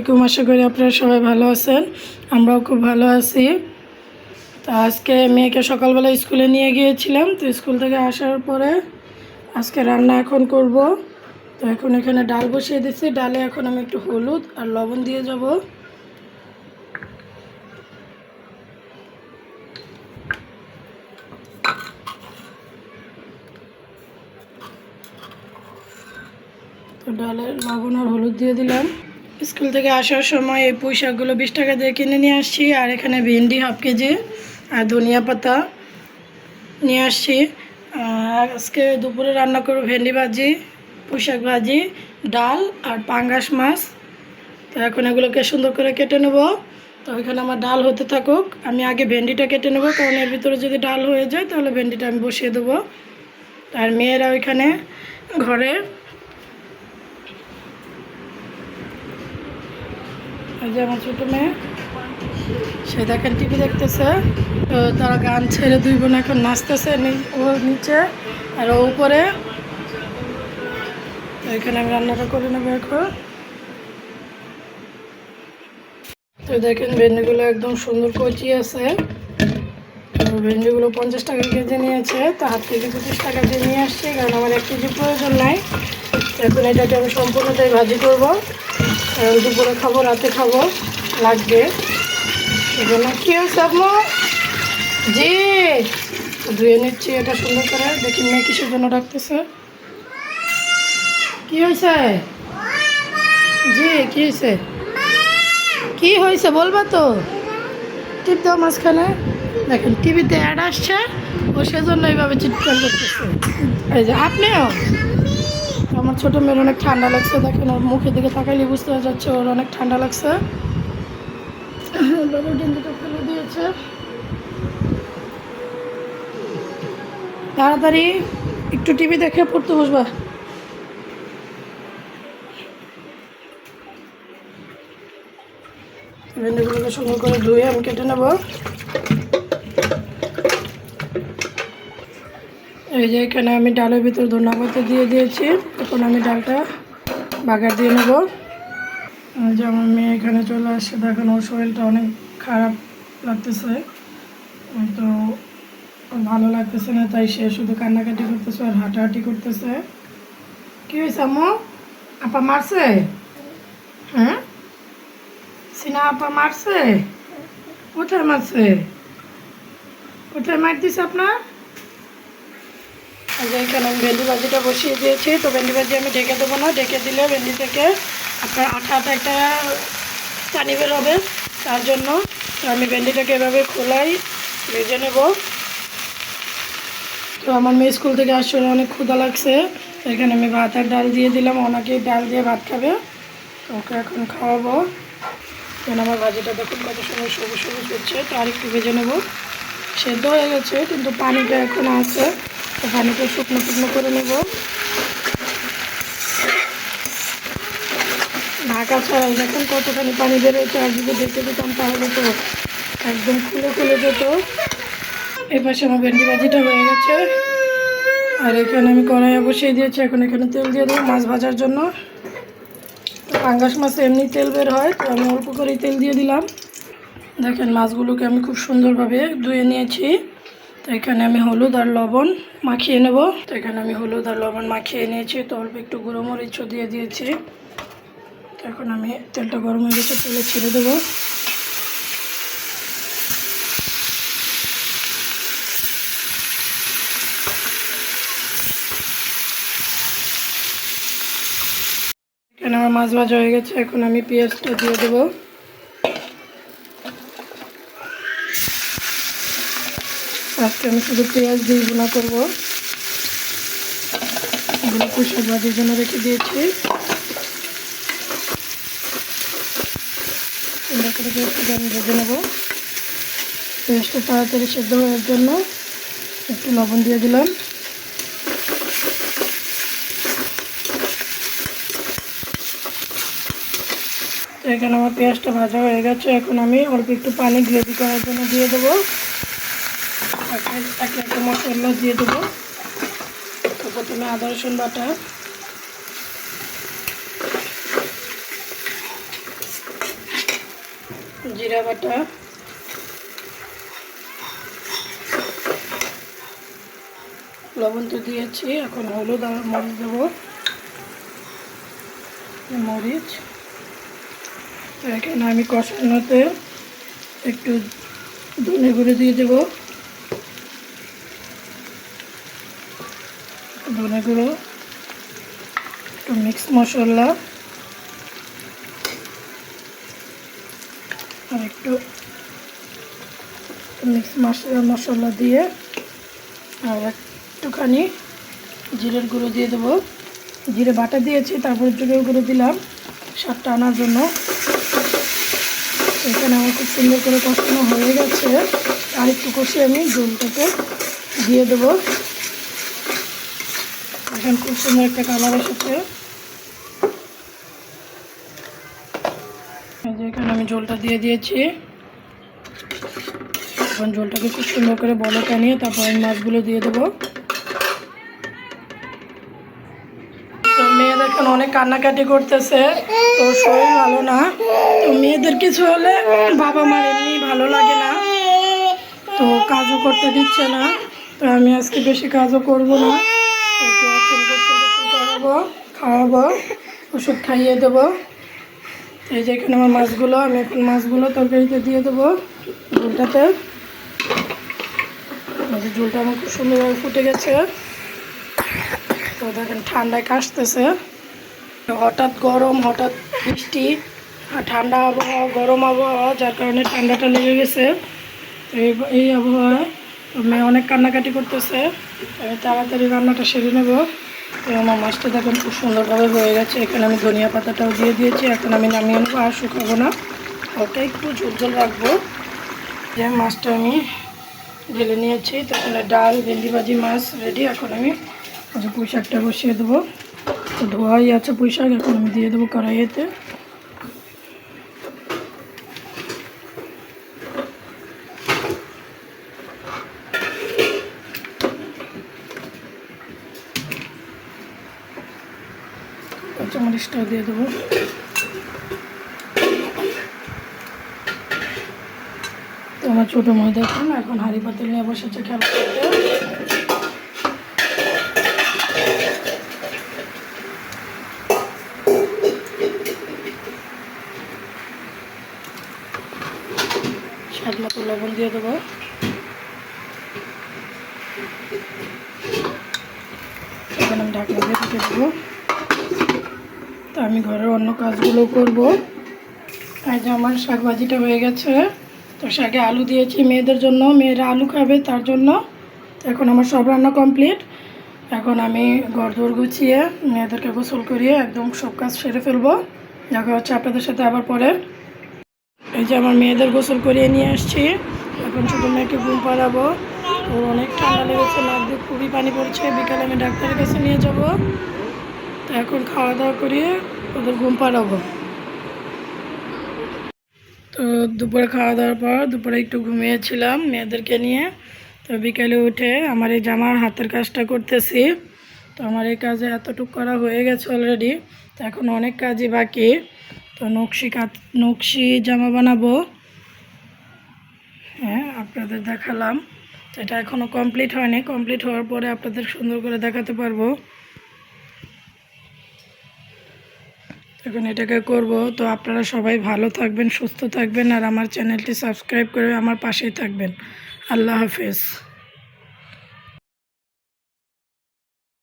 আলাইকুম, আশা করি আপনারা সবাই ভালো আছেন। আমরাও খুব ভালো আছি। তো আজকে মেয়েকে সকালবেলা স্কুলে নিয়ে গিয়েছিলাম। তো স্কুল থেকে আসার পরে আজকে রান্না এখন করব। তো এখন এখানে ডাল বসিয়ে দিচ্ছি। ডালে এখন আমি একটু হলুদ আর লবণ দিয়ে যাব। তো ডালে লবণ আর হলুদ দিয়ে দিলাম। স্কুল থেকে আসার সময় এই পুঁইশাকগুলো বিশ টাকা দিয়ে কিনে নিয়ে আসছি, আর এখানে ভেন্ডি হাফ কেজি আর ধনিয়া পাতা নিয়ে আসছি। আজকে দুপুরে রান্না করব ভেন্ডি ভাজি পুঁই শাক ভাজি, ডাল আর পাঙ্গাস মাছ। তো এখন এগুলোকে সুন্দর করে কেটে নেব। তো ওইখানে আমার ডাল হতে থাকুক, আমি আগে ভেন্ডিটা কেটে নেব, কারণ এর ভিতরে যদি ডাল হয়ে যায় তাহলে ভেন্ডিটা আমি বসিয়ে দেবো। আর মেয়েরা ওইখানে ঘরে এই যে আমার ছোটো মেয়ে। সে দেখেন টিভি দেখতেছে। তো তারা গান ছেড়ে দুই বোন এখন নাচতেছে ও নিচে আর ও উপরে। তো এখানে আমি রান্নাটা করে নেব এখন। তো দেখেন ভেন্ডিগুলো একদম সুন্দর কচি আছে। ভেন্ডিগুলো পঞ্চাশ টাকা কেজি নিয়েছে। তো হাত থেকে পঁচিশ টাকা দিয়ে নিয়ে আসছে, কারণ আমার এক কেজি প্রয়োজন নাই। এখন এটাকে আমি সম্পূর্ণটাই ভাজি করব। দুপুরে খাব, রাতে খাব, লাগবে। সেজন্য কী হয়েছে আপনার জি, ধুয়ে নিচ্ছি এটা সুন্দর করে। দেখি মেয়ে কিসের জন্য রাখতেছে কি হয়েছে? জি, কি হয়েছে? কি হয়েছে বলবা তো? টিপ দাও মাঝখানে। দেখেন, টিভিতে অ্যাড আসছে, ও সেজন্য এইভাবে চিৎকার করতেছে। এই যে, আপনিও? ছোটো মেয়ের অনেক ঠান্ডা লাগছে, দেখেন ওর মুখের দিকে তাকাইলে বুঝতে যাচ্ছে ওর অনেক ঠান্ডা লাগছে। বাবা ডেঙ্গুটা ফেলে দিয়েছে। তাড়াতাড়ি একটু টিভি দেখে পড়তে বসবা। ভেন্ডিগুলোকে সুন্দর করে ধুয়ে আমি কেটে নেব। এই যে এখানে আমি ডালের ভিতর ধন্যা পাতা দিয়ে দিয়েছি। এখন আমি ডালটা বাগার দিয়ে নেব। যে আমার মেয়ে এখানে চলে আসছে। দেখেন ওর শরীরটা অনেক খারাপ লাগতেছে। তো ভালো লাগতেছে না, তাই সে শুধু কান্নাকাটি করতেছে আর হাঁটাহাঁটি করতেছে। কি হয়েছে আম্মু? আপা মারছে? হ্যাঁ? সিনা আপা মারছে? কোথায় মারছে? কোথায় মার দিছে আপনার? যে এখানে আমি ভেন্ডি ভাজিটা বসিয়ে দিয়েছি, তো ভেন্ডি ভাজি আমি ঢেকে দেবো না। ঢেকে দিলে ভেন্ডি থেকে আপনার আঠা একটা পানি বের হবে। তার জন্য আমি ভেন্ডিটাকে এভাবে খোলাই ভেজে নেব। তো আমার মেয়ে স্কুল থেকে আসলে অনেক ক্ষুদা লাগছে। এখানে আমি ভাত আর ডাল দিয়ে দিলাম। ওনাকে ডাল দিয়ে ভাত খাবে। তো ওকে এখন খাওয়াবো। কেন আমার ভাজিটা দেখুন কত সময় সবুজ সবুজ হচ্ছে। তো আর একটু ভেজে নেব। সেদ্ধ হয়ে গেছে, কিন্তু পানিটা এখন আছে। তো পানিটা শুকনো শুকনো করে নেব। ঢাকা ছাড়াই দেখুন কতখানি পানি বেরোচ্ছে আর যদি দেখতে দিতাম তাহলে তো একদম খুলে খুলে যেত। এই পাশে আমার ভেন্ডি ভাজিটা হয়ে গেছে। আর এখানে আমি কড়াইয়ে বসিয়ে দিয়েছি, এখন এখানে তেল দিয়ে দেবো মাছ ভাজার জন্য। তো পাঙ্গাস মাছে এমনি তেল বের হয়, তো আমি অল্প করেই তেল দিয়ে দিলাম। দেখেন মাছগুলোকে আমি খুব সুন্দরভাবে ধুয়ে নিয়েছি। তো এখানে আমি হলুদ আর লবণ মাখিয়ে নেব। তো এখানে আমি হলুদ আর লবণ মাখিয়ে নিয়েছি। তো অল্প একটু গুঁড়ো মরিচও দিয়ে দিয়েছি। তো এখন আমি তেলটা গরম হয়ে গেছে, তেলে ছেড়ে দেবো। এখানে আমার মাছ ভাজা হয়ে গেছে। এখন আমি পেঁয়াজটা দিয়ে দেবো। আজকে আমি শুধু পেঁয়াজ দিয়ে গুঁড়া করব। এগুলো ভাজির জন্য রেখে দিয়েছি। আমি ভেজে নেব। পেঁয়াজটা তাড়াতাড়ি সেদ্ধ হওয়ার জন্য একটু লবণ দিয়ে দিলাম। এখানে আমার পেঁয়াজটা ভাজা হয়ে গেছে। এখন আমি অল্প একটু পানি গ্রেভি করার জন্য দিয়ে দেবো। তাকে একটা মশলা দিয়ে দেবো তো প্রথমে আদা রসুন বাটা জিরা বাটা লবণ তো দিয়েছি এখন হলুদ আর মরিচ দেবো মরিচ এখানে আমি কষানোতে একটু ধনে গুঁড়ো দিয়ে দেবো। ধনে গুঁড়ো একটু মিক্স মশলা, আর একটু মিক্স মশলা মশলা দিয়ে আর একটুখানি জিরের গুঁড়ো দিয়ে দেবো। জিরে বাটা দিয়েছি, তারপর জিরের গুঁড়ো দিলাম স্বাদটা আনার জন্য। এখানে আমার খুব সুন্দর করে কষানো হয়ে গেছে। আর একটু কষিয়ে আমি ঝোলটাকে দিয়ে দেবো। এখন খুব সুন্দর একটা কালার এসেছে। এখানে আমি ঝোলটা দিয়ে দিয়েছি। এখন ঝোলটাকে খুব সুন্দর করে বলকা নিয়ে তারপর আমি মাছগুলো দিয়ে দেবো। মেয়েদের এখন অনেক কান্নাকাটি করতেছে। তো শরীর ভালো না। তো মেয়েদের কিছু হলে বাবা মার এমনি ভালো লাগে না। তো কাজও করতে দিচ্ছে না। তো আমি আজকে বেশি কাজও করব না। করাবো খাওয়াবো, ওষুধ খাইয়ে দেবো। এই যে এখানে আমার মাছগুলো, আমি এখন মাছগুলো তরকারিতে দিয়ে দেবো ঝোলটাতে। ঝোলটা আমার খুব সুন্দরভাবে ফুটে গেছে। তো দেখেন ঠান্ডায় কাশতেছে। হঠাৎ গরম, হঠাৎ বৃষ্টি, আর ঠান্ডা আবহাওয়া, গরম আবহাওয়া, যার কারণে ঠান্ডাটা লেগে গেছে। এই এই আবহাওয়ায় মেয়ে অনেক কান্নাকাটি করতেছে। আমি তাড়াতাড়ি রান্নাটা সেরে নেব। আমার মাছটা দেখেন খুব সুন্দরভাবে হয়ে গেছে। এখানে আমি ধনিয়া পাতাটাও দিয়ে দিয়েছি। এখন আমি নামিয়ে নেব আর শুকাবো না। ওটা একটু ঝোল ঝোল রাখব। যে মাছটা আমি ঢেলে নিয়েছি তো এখানে ডাল, ভেন্ডি ভাজি মাছ রেডি এখন আমি পুঁই শাকটা বসিয়ে দেবো। ধোয়াই আছে পুঁই শাক এখন আমি দিয়ে দেবো কড়াইয়েতে। কাঁচামরিচটাও দিয়ে দেবো। তো আমার ছোটো মেয়ে দেখুন, এখন হাঁড়ি পাতিল নিয়ে বসেছে খেলা করতে। লবণ দিয়ে দেবো। এখন আমি ঢাকনা দিয়ে দেবো। আমি ঘরের অন্য কাজগুলো করব। আজ আমার শাক ভাজিটা হয়ে গেছে। তো শাকে আলু দিয়েছি মেয়েদের জন্য। মেয়েরা আলু খাবে তার জন্য। এখন আমার সব রান্না কমপ্লিট। এখন আমি ঘর দৌড় গুছিয়ে মেয়েদেরকে গোসল করিয়ে একদম সব কাজ সেরে ফেলব। দেখা হচ্ছে আপনাদের সাথে আবার পরে। এই যে আমার মেয়েদের গোসল করিয়ে নিয়ে আসছি। এখন ছোটো মেয়েকে ঘুম পাড়াবো। ওর অনেক ঠান্ডা লেগেছে দিয়ে খুবই পানি পড়ছে। বিকালে আমি ডাক্তারের কাছে নিয়ে যাব। তো এখন খাওয়া দাওয়া করিয়ে ওদের ঘুম পাড়াবো। তো দুপুরে খাওয়া দাওয়ার পর দুপুরে একটু ঘুমিয়েছিলাম মেয়েদেরকে নিয়ে। তো বিকেলে উঠে আমার এই জামার হাতের কাজটা করতেছি। তো আমার এই কাজে এতটুকু করা হয়ে গেছে অলরেডি তো এখন অনেক কাজই বাকি। তো নকশি কাজ নকশি জামা বানাবো। হ্যাঁ আপনাদের দেখালাম। এটা এখনও কমপ্লিট হয়নি। কমপ্লিট হওয়ার পরে আপনাদের সুন্দর করে দেখাতে পারব। এখন এটাকে করব। তো আপনারা সবাই ভালো থাকবেন, সুস্থ থাকবেন, আর আমার চ্যানেলটি সাবস্ক্রাইব করে আমার পাশেই থাকবেন। আল্লাহ হাফেজ।